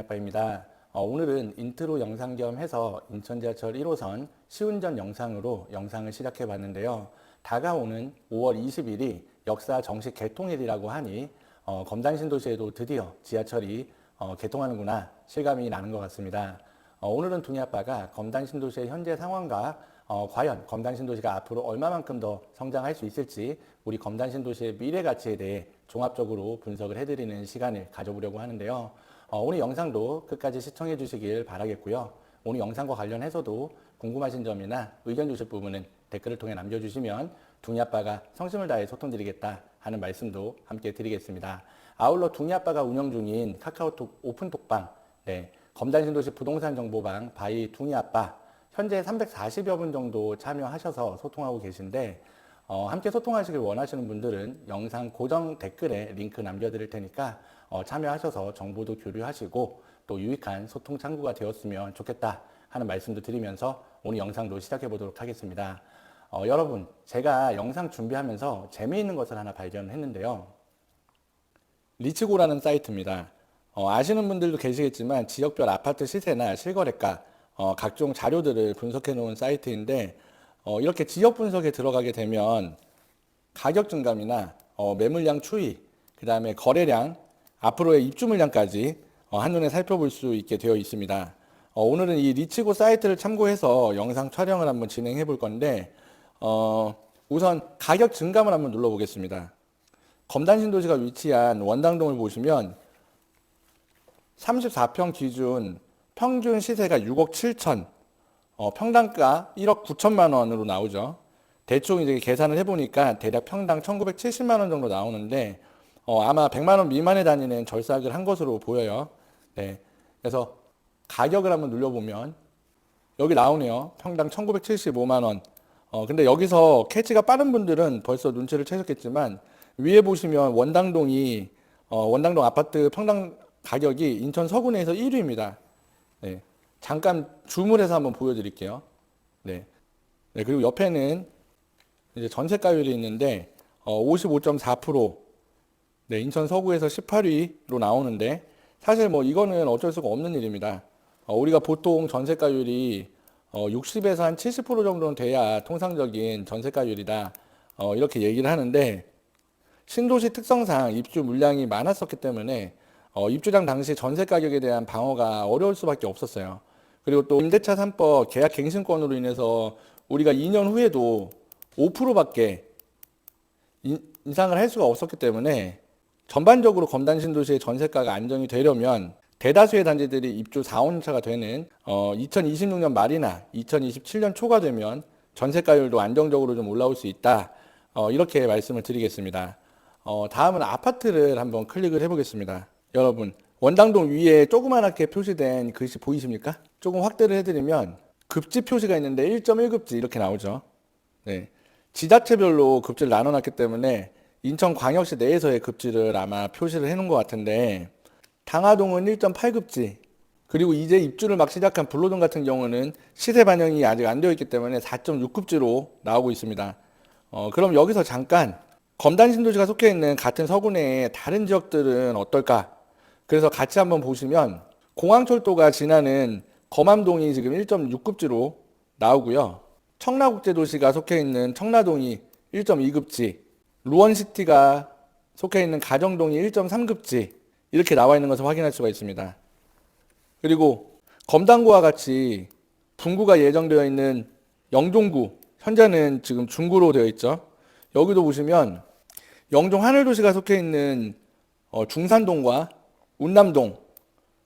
둥이아빠입니다. 어, 오늘은 인트로 영상 겸 해서 인천 지하철 1호선 시운전 영상으로 영상을 시작해 봤는데요. 다가오는 5월 20일이 역사 정식 개통일이라고 하니 어, 검단 신도시에도 드디어 지하철이 어, 개통하는구나 실감이 나는 것 같습니다. 어, 오늘은 둥이 아빠가 검단 신도시의 현재 상황과 어, 과연 검단 신도시가 앞으로 얼마만큼 더 성장할 수 있을지 우리 검단 신도시의 미래 가치에 대해 종합적으로 분석을 해드리는 시간을 가져보려고 하는데요. 어, 오늘 영상도 끝까지 시청해 주시길 바라겠고요. 오늘 영상과 관련해서도 궁금하신 점이나 의견 주실 부분은 댓글을 통해 남겨주시면 둥이 아빠가 성심을 다해 소통드리겠다 하는 말씀도 함께 드리겠습니다. 아울러 둥이 아빠가 운영 중인 카카오톡 오픈 톡방, 네, 검단신도시 부동산 정보방 바이 둥이 아빠 현재 340여 분 정도 참여하셔서 소통하고 계신데 어, 함께 소통하시길 원하시는 분들은 영상 고정 댓글에 링크 남겨드릴 테니까 어, 참여하셔서 정보도 교류하시고 또 유익한 소통 창구가 되었으면 좋겠다 하는 말씀도 드리면서 오늘 영상도 시작해 보도록 하겠습니다. 어, 여러분, 제가 영상 준비하면서 재미있는 것을 하나 발견했는데요. 리치고라는 사이트입니다. 어, 아시는 분들도 계시겠지만 지역별 아파트 시세나 실거래가 어, 각종 자료들을 분석해 놓은 사이트인데 어, 이렇게 지역 분석에 들어가게 되면 가격 증감이나 어, 매물량 추이, 그 다음에 거래량, 앞으로의 입주 물량까지 어, 한눈에 살펴볼 수 있게 되어 있습니다. 어, 오늘은 이 리치고 사이트를 참고해서 영상 촬영을 한번 진행해 볼 건데 어, 우선 가격 증감을 한번 눌러보겠습니다. 검단 신도시가 위치한 원당동을 보시면 34평 기준 평균 시세가 6억 7천, 어, 평당가 1억 9천만 원으로 나오죠. 대충 이제 계산을 해보니까 대략 평당 1,970만 원 정도 나오는데 어, 아마 100만 원 미만에 다니는 절삭을 한 것으로 보여요. 네, 그래서 가격을 한번 눌러보면 여기 나오네요. 평당 1,975만 원. 어, 근데 여기서 캐치가 빠른 분들은 벌써 눈치를 채셨겠지만 위에 보시면 원당동이 어, 원당동 아파트 평당 가격이 인천 서구내에서 1위입니다. 네. 잠깐 줌을 해서 한번 보여드릴게요. 네. 네, 그리고 옆에는 이제 전세가율이 있는데 어, 55.4%. 네, 인천 서구에서 18위로 나오는데 사실 뭐 이거는 어쩔 수가 없는 일입니다. 어, 우리가 보통 전세가율이 어, 60에서 한 70% 정도는 돼야 통상적인 전세가율이다. 어, 이렇게 얘기를 하는데 신도시 특성상 입주 물량이 많았었기 때문에 어, 입주장 당시 전세 가격에 대한 방어가 어려울 수밖에 없었어요. 그리고 또 임대차 3법 계약 갱신권으로 인해서 우리가 2년 후에도 5%밖에 인상을 할 수가 없었기 때문에 전반적으로 검단 신도시의 전세가가 안정이 되려면 대다수의 단지들이 입주 4, 5년차가 되는 어, 2026년 말이나 2027년 초가 되면 전세가율도 안정적으로 좀 올라올 수 있다. 어, 이렇게 말씀을 드리겠습니다. 어, 다음은 아파트를 한번 클릭을 해보겠습니다. 여러분 원당동 위에 조그맣게 표시된 글씨 보이십니까? 조금 확대를 해드리면 급지 표시가 있는데 1.1급지 이렇게 나오죠. 네. 지자체별로 급지를 나눠놨기 때문에 인천광역시 내에서의 급지를 아마 표시를 해놓은 것 같은데 당하동은 1.8급지 그리고 이제 입주를 막 시작한 불로동 같은 경우는 시세 반영이 아직 안 되어 있기 때문에 4.6급지로 나오고 있습니다. 어, 그럼 여기서 잠깐 검단 신도시가 속해 있는 같은 서구 내의 다른 지역들은 어떨까? 그래서 같이 한번 보시면 공항철도가 지나는 검암동이 지금 1.6급지로 나오고요. 청라국제도시가 속해 있는 청라동이 1.2급지, 루원시티가 속해 있는 가정동이 1.3급지 이렇게 나와 있는 것을 확인할 수가 있습니다. 그리고 검단구와 같이 분구가 예정되어 있는 영종구 현재는 지금 중구로 되어 있죠. 여기도 보시면 영종 하늘도시가 속해 있는 어, 중산동과 운남동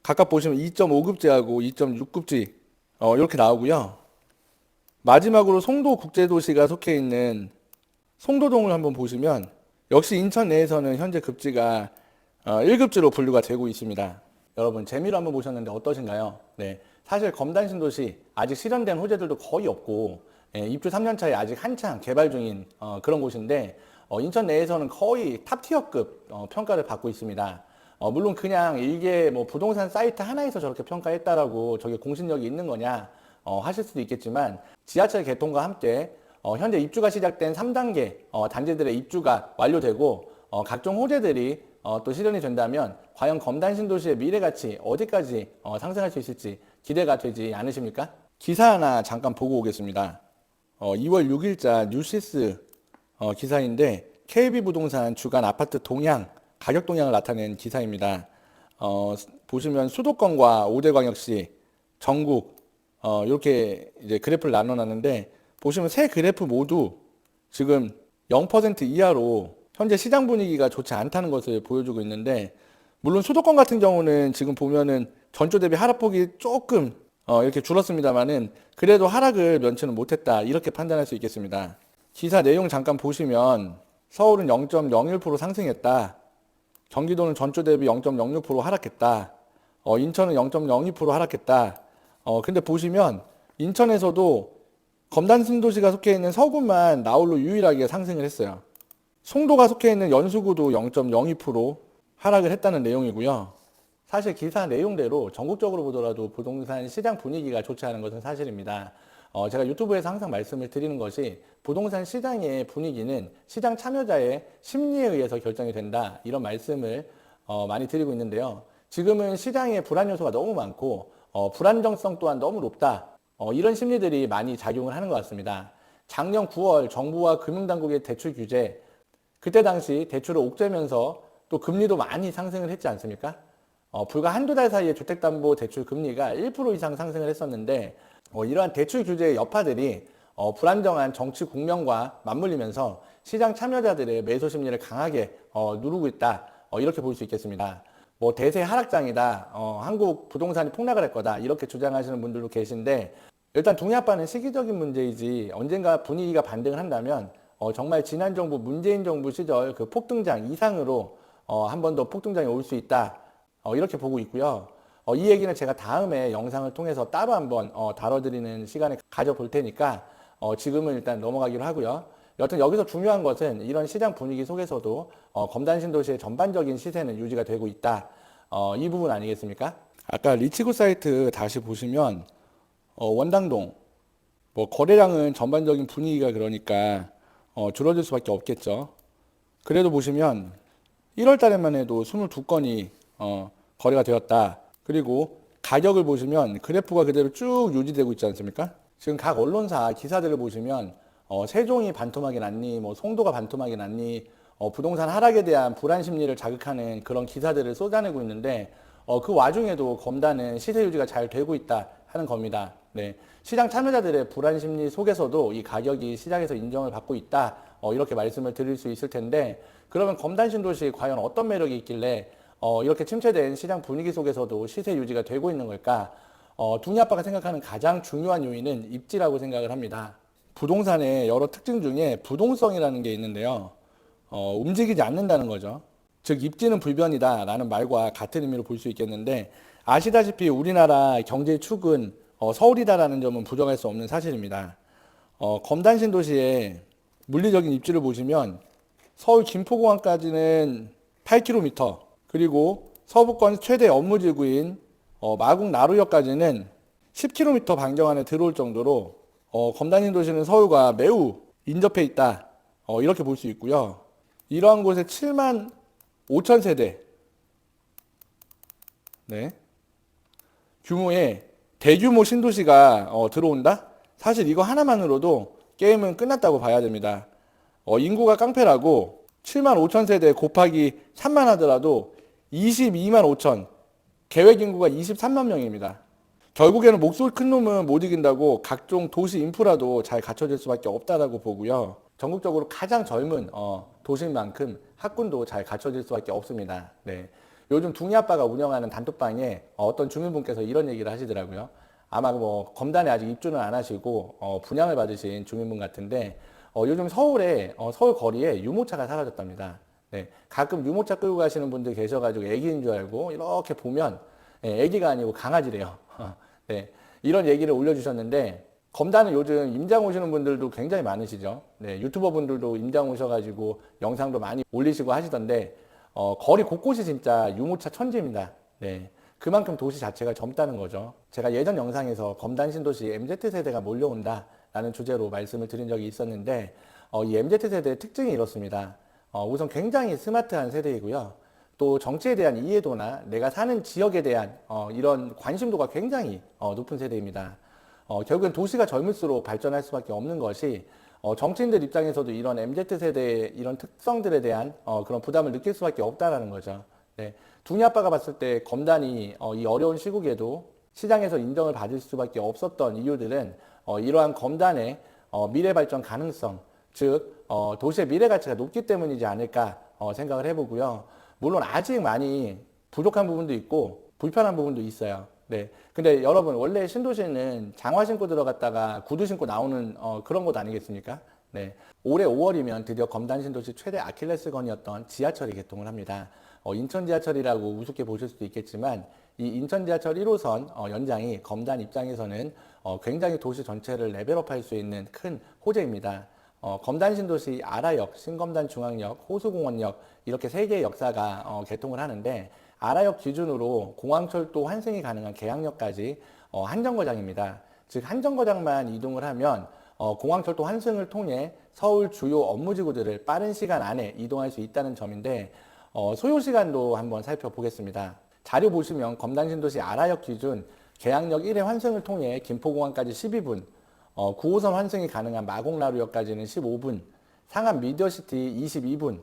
각각 보시면 2.5급지하고 2.6급지 어, 이렇게 나오고요. 마지막으로 송도 국제도시가 속해 있는 송도동을 한번 보시면 역시 인천 내에서는 현재 급지가 어, 1급지로 분류가 되고 있습니다. 여러분 재미로 한번 보셨는데 어떠신가요? 네, 사실 검단 신도시 아직 실현된 호재들도 거의 없고 예, 입주 3년 차에 아직 한창 개발 중인 어, 그런 곳인데 어, 인천 내에서는 거의 탑티어급 어, 평가를 받고 있습니다. 어, 물론 그냥 이게 뭐 부동산 사이트 하나에서 저렇게 평가했다라고 저게 공신력이 있는 거냐 어, 하실 수도 있겠지만 지하철 개통과 함께 어, 현재 입주가 시작된 3단계 어, 단지들의 입주가 완료되고 어, 각종 호재들이 어, 또 실현이 된다면 과연 검단 신도시의 미래 가치 어디까지 어, 상승할 수 있을지 기대가 되지 않으십니까? 기사 하나 잠깐 보고 오겠습니다. 어, 2월 6일자 뉴시스 어, 기사인데 KB 부동산 주간 아파트 동향 가격 동향을 나타낸 기사입니다. 어, 보시면 수도권과 5대 광역시 전국 어, 이렇게 이제 그래프를 나눠놨는데 보시면 세 그래프 모두 지금 0% 이하로 현재 시장 분위기가 좋지 않다는 것을 보여주고 있는데 물론 수도권 같은 경우는 지금 보면은 전주 대비 하락폭이 조금 어, 이렇게 줄었습니다만은 그래도 하락을 면치는 못했다 이렇게 판단할 수 있겠습니다. 기사 내용 잠깐 보시면 서울은 0.01% 상승했다. 경기도는 전주 대비 0.06% 하락했다. 어, 인천은 0.02% 하락했다. 어, 근데 보시면 인천에서도 검단 신도시가 속해 있는 서구만 나홀로 유일하게 상승을 했어요. 송도가 속해 있는 연수구도 0.02% 하락을 했다는 내용이고요. 사실 기사 내용대로 전국적으로 보더라도 부동산 시장 분위기가 좋지 않은 것은 사실입니다. 어, 제가 유튜브에서 항상 말씀을 드리는 것이 부동산 시장의 분위기는 시장 참여자의 심리에 의해서 결정이 된다. 이런 말씀을 어, 많이 드리고 있는데요. 지금은 시장에 불안 요소가 너무 많고 어, 불안정성 또한 너무 높다. 어, 이런 심리들이 많이 작용을 하는 것 같습니다. 작년 9월 정부와 금융당국의 대출 규제, 그때 당시 대출을 옥죄면서 또 금리도 많이 상승을 했지 않습니까? 어, 불과 한두 달 사이에 주택담보대출 금리가 1% 이상 상승을 했었는데 어, 이러한 대출 규제의 여파들이 어, 불안정한 정치 국면과 맞물리면서 시장 참여자들의 매수 심리를 강하게 어, 누르고 있다. 어, 이렇게 볼 수 있겠습니다. 뭐 대세 하락장이다. 어, 한국 부동산이 폭락을 할 거다. 이렇게 주장하시는 분들도 계신데 일단 동의아빠는 시기적인 문제이지 언젠가 분위기가 반등을 한다면 어, 정말 지난 정부 문재인 정부 시절 그 폭등장 이상으로 어, 한 번 더 폭등장이 올 수 있다. 어, 이렇게 보고 있고요. 어, 이 얘기는 제가 다음에 영상을 통해서 따로 한번 어, 다뤄드리는 시간을 가져볼 테니까 어, 지금은 일단 넘어가기로 하고요. 여튼 여기서 중요한 것은 이런 시장 분위기 속에서도 어, 검단 신도시의 전반적인 시세는 유지가 되고 있다. 어, 이 부분 아니겠습니까? 아까 리치고 사이트 다시 보시면 어, 원당동 뭐 거래량은 전반적인 분위기가 그러니까 어, 줄어들 수밖에 없겠죠. 그래도 보시면 1월 달에만 해도 22건이 어, 거래가 되었다. 그리고 가격을 보시면 그래프가 그대로 쭉 유지되고 있지 않습니까? 지금 각 언론사 기사들을 보시면 어, 세종이 반토막이 났니, 뭐 송도가 반토막이 났니, 어, 부동산 하락에 대한 불안 심리를 자극하는 그런 기사들을 쏟아내고 있는데 어, 그 와중에도 검단은 시세 유지가 잘 되고 있다 하는 겁니다. 네. 시장 참여자들의 불안 심리 속에서도 이 가격이 시장에서 인정을 받고 있다. 어, 이렇게 말씀을 드릴 수 있을 텐데 그러면 검단 신도시 과연 어떤 매력이 있길래 어, 이렇게 침체된 시장 분위기 속에서도 시세 유지가 되고 있는 걸까? 어, 두니 아빠가 생각하는 가장 중요한 요인은 입지라고 생각을 합니다. 부동산의 여러 특징 중에 부동성이라는 게 있는데요. 어, 움직이지 않는다는 거죠. 즉 입지는 불변이다 라는 말과 같은 의미로 볼 수 있겠는데 아시다시피 우리나라 경제의 축은 어, 서울이다라는 점은 부정할 수 없는 사실입니다. 어, 검단 신도시의 물리적인 입지를 보시면 서울 김포공항까지는 8km 그리고 서부권 최대 업무 지구인 어, 마곡 나루역까지는 10km 반경 안에 들어올 정도로 어, 검단신 도시는 서울과 매우 인접해 있다. 어, 이렇게 볼 수 있고요. 이러한 곳에 7만 5천 세대 네. 규모의 대규모 신도시가 어, 들어온다? 사실 이거 하나만으로도 게임은 끝났다고 봐야 됩니다. 어, 인구가 깡패라고 7만 5천 세대 곱하기 3만 하더라도 22만 5천 계획 인구가 23만 명입니다. 결국에는 목소리 큰 놈은 못 이긴다고 각종 도시 인프라도 잘 갖춰질 수밖에 없다라고 보고요. 전국적으로 가장 젊은 어, 도시인 만큼 학군도 잘 갖춰질 수밖에 없습니다. 네. 요즘 둥이 아빠가 운영하는 단톡방에 어떤 주민분께서 이런 얘기를 하시더라고요. 아마 뭐 검단에 아직 입주는 안 하시고 어, 분양을 받으신 주민분 같은데 어, 요즘 서울에 어, 서울 거리에 유모차가 사라졌답니다. 네, 가끔 유모차 끌고 가시는 분들 계셔가지고 애기인 줄 알고 이렇게 보면 네, 애기가 아니고 강아지래요. 네, 이런 얘기를 올려주셨는데 검단은 요즘 임장 오시는 분들도 굉장히 많으시죠. 네, 유튜버 분들도 임장 오셔가지고 영상도 많이 올리시고 하시던데 어, 거리 곳곳이 진짜 유모차 천지입니다. 네. 그만큼 도시 자체가 젊다는 거죠. 제가 예전 영상에서 검단 신도시 MZ세대가 몰려온다라는 주제로 말씀을 드린 적이 있었는데, 어, 이 MZ세대의 특징이 이렇습니다. 어, 우선 굉장히 스마트한 세대이고요. 또 정치에 대한 이해도나 내가 사는 지역에 대한 어, 이런 관심도가 굉장히 어, 높은 세대입니다. 어, 결국엔 도시가 젊을수록 발전할 수밖에 없는 것이 어, 정치인들 입장에서도 이런 MZ세대의 이런 특성들에 대한 어, 그런 부담을 느낄 수밖에 없다라는 거죠. 네. 둥이 아빠가 봤을 때 검단이 어, 이 어려운 시국에도 시장에서 인정을 받을 수밖에 없었던 이유들은 어, 이러한 검단의 어, 미래 발전 가능성, 즉 어, 도시의 미래 가치가 높기 때문이지 않을까 어, 생각을 해보고요. 물론 아직 많이 부족한 부분도 있고 불편한 부분도 있어요. 네. 근데 여러분 원래 신도시는 장화 신고 들어갔다가 구두 신고 나오는 어, 그런 곳 아니겠습니까? 네. 올해 5월이면 드디어 검단 신도시 최대 아킬레스건이었던 지하철이 개통을 합니다. 어, 인천 지하철이라고 우습게 보실 수도 있겠지만 이 인천 지하철 1호선 어, 연장이 검단 입장에서는 어, 굉장히 도시 전체를 레벨업할 수 있는 큰 호재입니다. 어, 검단 신도시 아라역, 신검단 중앙역, 호수공원역 이렇게 세 개의 역사가 어, 개통을 하는데 아라역 기준으로 공항철도 환승이 가능한 계양역까지 어, 한 정거장입니다. 즉 한 정거장만 이동을 하면 어, 공항철도 환승을 통해 서울 주요 업무지구들을 빠른 시간 안에 이동할 수 있다는 점인데 어, 소요 시간도 한번 살펴보겠습니다. 자료 보시면 검단 신도시 아라역 기준 계양역 1회 환승을 통해 김포공항까지 12분, 어, 9호선 환승이 가능한 마곡나루역까지는 15분, 상암 미디어시티 22분,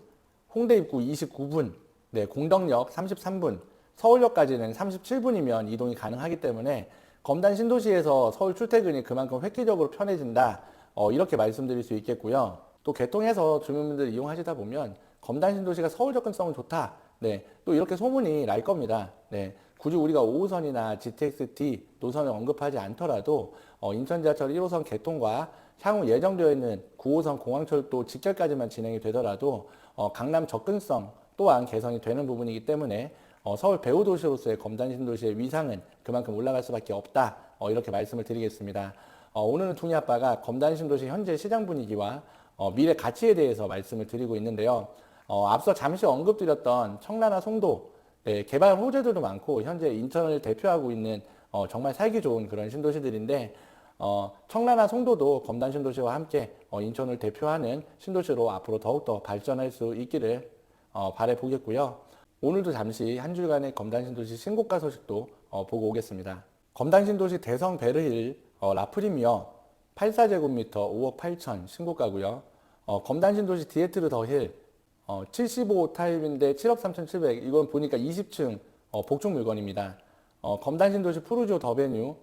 홍대 입구 29분, 네, 공덕역 33분, 서울역까지는 37분이면 이동이 가능하기 때문에 검단 신도시에서 서울 출퇴근이 그만큼 획기적으로 편해진다. 어, 이렇게 말씀드릴 수 있겠고요. 또 개통해서 주민분들 이용하시다 보면 검단 신도시가 서울 접근성은 좋다. 네, 또 이렇게 소문이 날 겁니다. 네, 굳이 우리가 5호선이나 GTX-D 노선을 언급하지 않더라도 어, 인천 지하철 1호선 개통과 향후 예정되어 있는 9호선 공항철도 직결까지만 진행이 되더라도 어, 강남 접근성 또한 개선이 되는 부분이기 때문에 어, 서울 배후 도시로서의 검단 신도시의 위상은 그만큼 올라갈 수밖에 없다. 어, 이렇게 말씀을 드리겠습니다. 어, 오늘은 둥이 아빠가 검단 신도시 현재 시장 분위기와 어, 미래 가치에 대해서 말씀을 드리고 있는데요. 어, 앞서 잠시 언급드렸던 청라나 송도 네, 개발 호재들도 많고 현재 인천을 대표하고 있는 어, 정말 살기 좋은 그런 신도시들인데 어, 청라나 송도도 검단 신도시와 함께 어, 인천을 대표하는 신도시로 앞으로 더욱더 발전할 수 있기를 어, 바래 보겠고요. 오늘도 잠시 한 주간의 검단 신도시 신고가 소식도 어, 보고 오겠습니다. 검단 신도시 대성 베르힐 어, 라프리미어 84제곱미터 5억 8천 신고가고요. 어, 검단 신도시 디에트르 더힐 어, 75 타입인데 7억 3,700 이건 보니까 20층 어, 복층 물건입니다. 어, 검단 신도시 푸르지오 더베뉴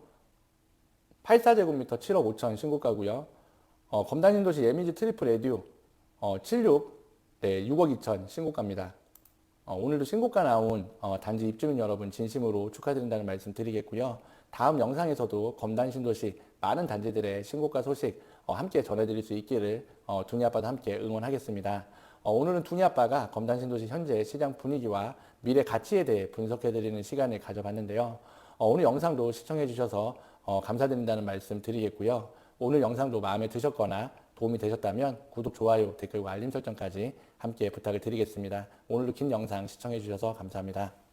84제곱미터 7억 5천 신고가고요. 어, 검단 신도시 예미지 트리플 에듀 어, 76 네, 6억 2천 신고가입니다. 어, 오늘도 신고가 나온 어, 단지 입주민 여러분 진심으로 축하드린다는 말씀 드리겠고요. 다음 영상에서도 검단 신도시 많은 단지들의 신고가 소식 어, 함께 전해드릴 수 있기를 어, 둥이 아빠도 함께 응원하겠습니다. 어, 오늘은 둥이 아빠가 검단 신도시 현재 시장 분위기와 미래 가치에 대해 분석해드리는 시간을 가져봤는데요. 어, 오늘 영상도 시청해주셔서 어, 감사드린다는 말씀 드리겠고요. 오늘 영상도 마음에 드셨거나 도움이 되셨다면 구독, 좋아요, 댓글과 알림 설정까지 함께 부탁을 드리겠습니다. 오늘도 긴 영상 시청해주셔서 감사합니다.